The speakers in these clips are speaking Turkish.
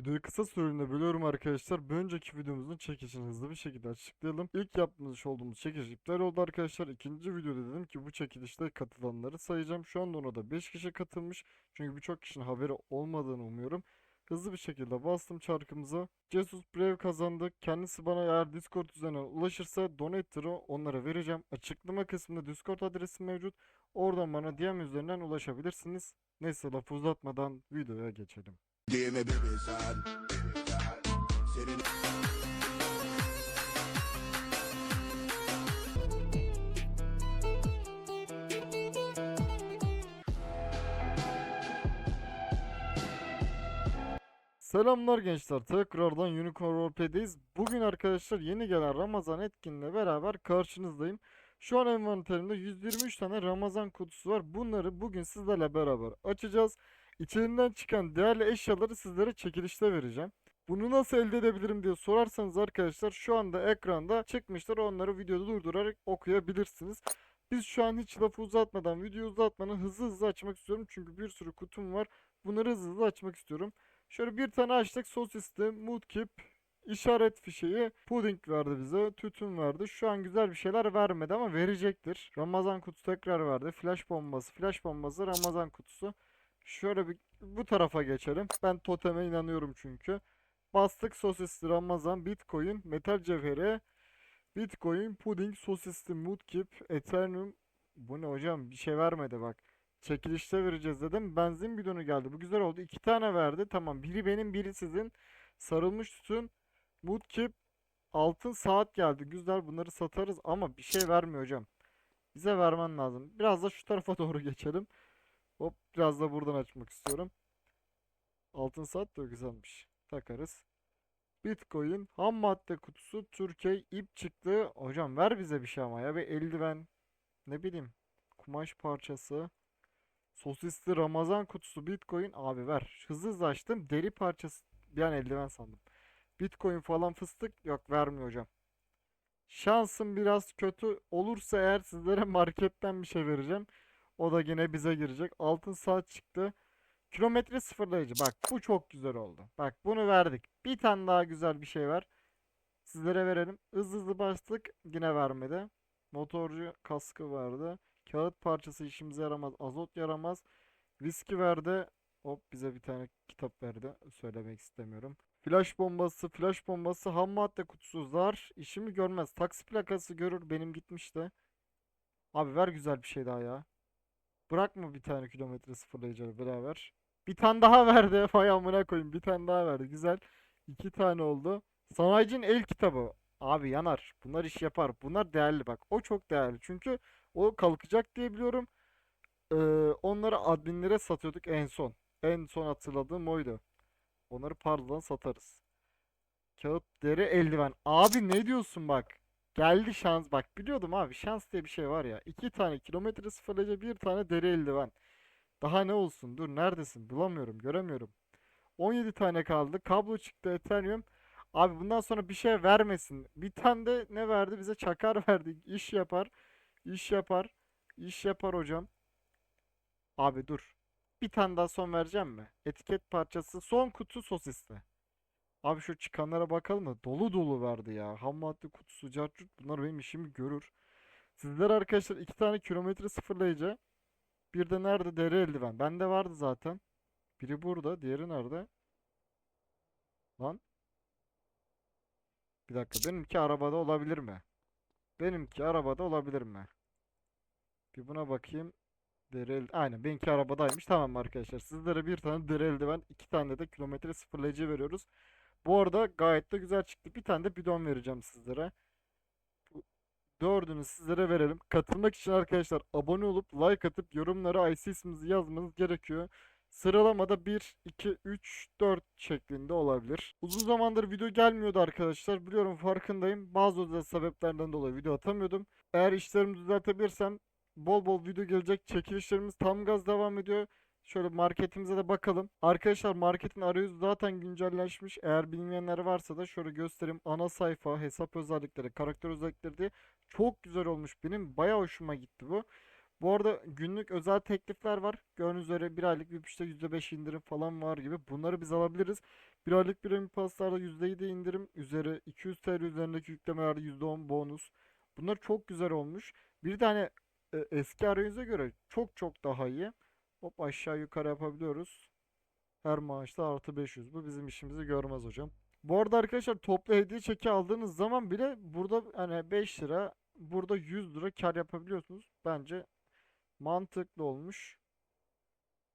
Videoyu kısa süreliğine bölüyorum arkadaşlar. Bir önceki videomuzun çekişini hızlı bir şekilde açıklayalım. İlk yapmış olduğumuz çekiş iptal oldu arkadaşlar. İkinci videoda dedim ki bu çekilişte katılanları sayacağım. Şu anda ona da 5 kişi katılmış. Çünkü birçok kişinin haberi olmadığını umuyorum. Hızlı bir şekilde bastım çarkımıza. Jesus Brave kazandı. Kendisi bana eğer Discord üzerinden ulaşırsa donate'ı onlara vereceğim. Açıklama kısmında Discord adresim mevcut. Oradan bana DM üzerinden ulaşabilirsiniz. Neyse lafı uzatmadan videoya geçelim. Give me baby son. Senin Selamlar gençler. Tekrardan Unicorn Roleplay'deyiz. Bugün arkadaşlar yeni gelen Ramazan etkinliğiyle beraber karşınızdayım. Şu an envanterimde 123 tane Ramazan kutusu var. Bunları bugün sizlerle beraber açacağız. İçerinden çıkan değerli eşyaları sizlere çekilişte vereceğim. Bunu nasıl elde edebilirim diye sorarsanız arkadaşlar şu anda ekranda çıkmışlar. Onları videoda durdurarak okuyabilirsiniz. Biz şu an hiç lafı uzatmadan, videoyu uzatmadan hızlı hızlı açmak istiyorum. Çünkü bir sürü kutum var. Bunları hızlı hızlı açmak istiyorum. Şöyle bir tane açtık. Sosisli, Mudkip, işaret fişeği, puding verdi bize, tütün verdi. Şu an güzel bir şeyler vermedi ama verecektir. Ramazan kutusu tekrar verdi. Flash bombası, flash bombası, Ramazan kutusu. Şöyle bir bu tarafa geçelim. Ben toteme inanıyorum çünkü. Bastık sosisli Ramazan, Bitcoin, metal cevheri, Bitcoin, puding, sosisli, Mudkip, Ethereum. Bu ne hocam? Bir şey vermedi bak. Çekilişte vereceğiz dedim. Benzin bidonu geldi. Bu güzel oldu. İki tane verdi. Tamam. Biri benim, biri sizin. Sarılmış tütün. Mudkip. Altın saat geldi. Güzel. Bunları satarız ama bir şey vermiyor hocam. Bize vermen lazım. Biraz da şu tarafa doğru geçelim. Hop. Biraz da buradan açmak istiyorum. Altın saat de güzelmiş. Takarız. Bitcoin. Ham madde kutusu. Türkiye. ip çıktı. Hocam ver bize bir şey ama ya. Bir eldiven. Ne bileyim. Kumaş parçası. Sosisli Ramazan kutusu Bitcoin abi ver. Hızlı hızlı açtım. Deri parçası bir an eldiven sandım. Bitcoin falan fıstık yok vermiyor hocam. Şansım biraz kötü olursa eğer sizlere marketten bir şey vereceğim. O da yine bize girecek. Altın saat çıktı. Kilometre sıfırlayıcı. Bak bu çok güzel oldu. Bak bunu verdik. Bir tane daha güzel bir şey var. Sizlere verelim. Hızlı hızlı bastık. Yine vermedi. Motorcu kaskı vardı. Kağıt parçası işimize yaramaz. Azot yaramaz. Viski verdi. Hop bize bir tane kitap verdi. Söylemek istemiyorum. Flash bombası, flash bombası, ham madde kutusu zar. işimi görmez. Taksi plakası görür. Benim gitmişti. Abi ver güzel bir şey daha ya. Bırakma bir tane kilometre sıfırlayıcı beraber. Bir tane daha verdi. Vay amına koyayım. Bir tane daha verdi. Güzel. İki tane oldu. Sanayicinin el kitabı. Abi yanar. Bunlar iş yapar. Bunlar değerli bak. O çok değerli. Çünkü o kalkacak diye biliyorum. Ee, onları adminlere satıyorduk en son. En son hatırladığım oydu. Onları parladan satarız. Kağıt, deri, eldiven. Abi ne diyorsun bak. Geldi şans. Bak biliyordum abi. Şans diye bir şey var ya. İki tane kilometre sıfırlayıcı bir tane deri eldiven. Daha ne olsun? Dur neredesin? Bulamıyorum. Göremiyorum. 17 tane kaldı. Kablo çıktı Ethereum. Abi bundan sonra bir şey vermesin. Bir tane de ne verdi? Bize çakar verdi. İş yapar. İş yapar. İş yapar hocam. Abi dur. Bir tane daha son vereceğim mi? Etiket parçası. Son kutu sosisli. Abi şu çıkanlara bakalım da dolu dolu verdi ya. Ham madde kutusu, cartçut bunlar benim işimi görür. Sizler arkadaşlar iki tane kilometre sıfırlayıcı. Bir de nerede? Deri eldiven. Bende vardı zaten. Biri burada. Diğeri nerede? Lan. Bir dakika. Benimki arabada olabilir mi? Benimki arabada olabilir mi? Bir buna bakayım. Deri el... Aynen benimki arabadaymış. Tamam arkadaşlar. Sizlere bir tane deri eldiven, iki tane de kilometre sıfırlayıcı veriyoruz. Bu arada gayet de güzel çıktı. Bir tane de bidon vereceğim sizlere. Dördünü sizlere verelim. Katılmak için arkadaşlar abone olup like atıp yorumlara IC isminizi yazmanız gerekiyor. Sıralamada 1, 2, 3, 4 şeklinde olabilir. Uzun zamandır video gelmiyordu arkadaşlar. Biliyorum farkındayım. Bazı özel sebeplerden dolayı video atamıyordum. Eğer işlerimi düzeltebilirsem bol bol video gelecek. Çekilişlerimiz tam gaz devam ediyor. Şöyle marketimize de bakalım. Arkadaşlar marketin arayüzü zaten güncelleşmiş. Eğer bilmeyenler varsa da şöyle göstereyim. Ana sayfa, hesap özellikleri, karakter özellikleri diye çok güzel olmuş. Benim baya hoşuma gitti bu. Bu arada günlük özel teklifler var. Gördüğünüz üzere bir aylık bir işte %5 indirim falan var gibi. Bunları biz alabiliriz. Bir aylık premium paslarda %7 indirim üzeri 200 TL üzerindeki yüklemelerde %10 bonus. Bunlar çok güzel olmuş. Bir tane e, eski arayüze göre çok çok daha iyi. Hop aşağı yukarı yapabiliyoruz. Her maaşta artı 500. Bu bizim işimizi görmez hocam. Bu arada arkadaşlar toplu hediye çeki aldığınız zaman bile burada hani 5 lira burada 100 lira kar yapabiliyorsunuz. Bence mantıklı olmuş.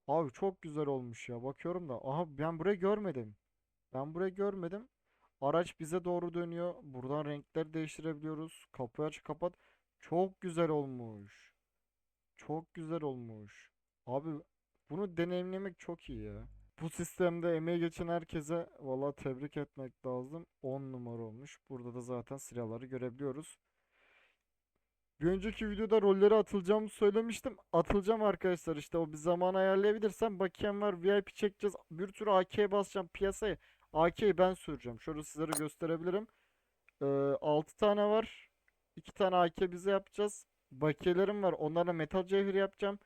Abi çok güzel olmuş ya. Bakıyorum da. Aha ben burayı görmedim. Ben burayı görmedim. Araç bize doğru dönüyor. Buradan renkleri değiştirebiliyoruz. Kapıyı aç kapat. Çok güzel olmuş. Çok güzel olmuş. Abi bunu deneyimlemek çok iyi ya. Bu sistemde emeği geçen herkese valla tebrik etmek lazım. 10 numara olmuş. Burada da zaten silahları görebiliyoruz. Bir önceki videoda rolleri atılacağımı söylemiştim. Atılacağım arkadaşlar işte o bir zaman ayarlayabilirsem bakiyem var VIP çekeceğiz. Bir sürü AK basacağım piyasaya. AK'yi ben süreceğim. Şöyle sizlere gösterebilirim. Ee, 6 tane var. 2 tane AK bize yapacağız. Bakiyelerim var. Onlara metal cevher yapacağım.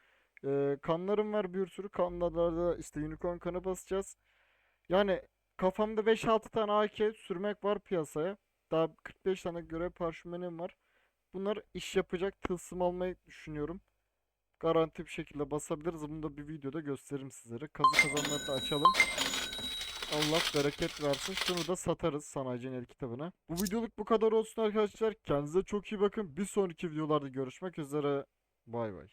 Ee, kanlarım var bir sürü. Kanlarda işte unicorn kanı basacağız. Yani kafamda 5-6 tane AK sürmek var piyasaya. Daha 45 tane görev parşömenim var. Bunlar iş yapacak tılsım almayı düşünüyorum. Garanti bir şekilde basabiliriz. Bunu da bir videoda gösteririm sizlere. Kazı kazanları da açalım. Allah bereket versin. Şunu da satarız sanayicinin el kitabına. Bu videoluk bu kadar olsun arkadaşlar. Kendinize çok iyi bakın. Bir sonraki videolarda görüşmek üzere. Bay bay.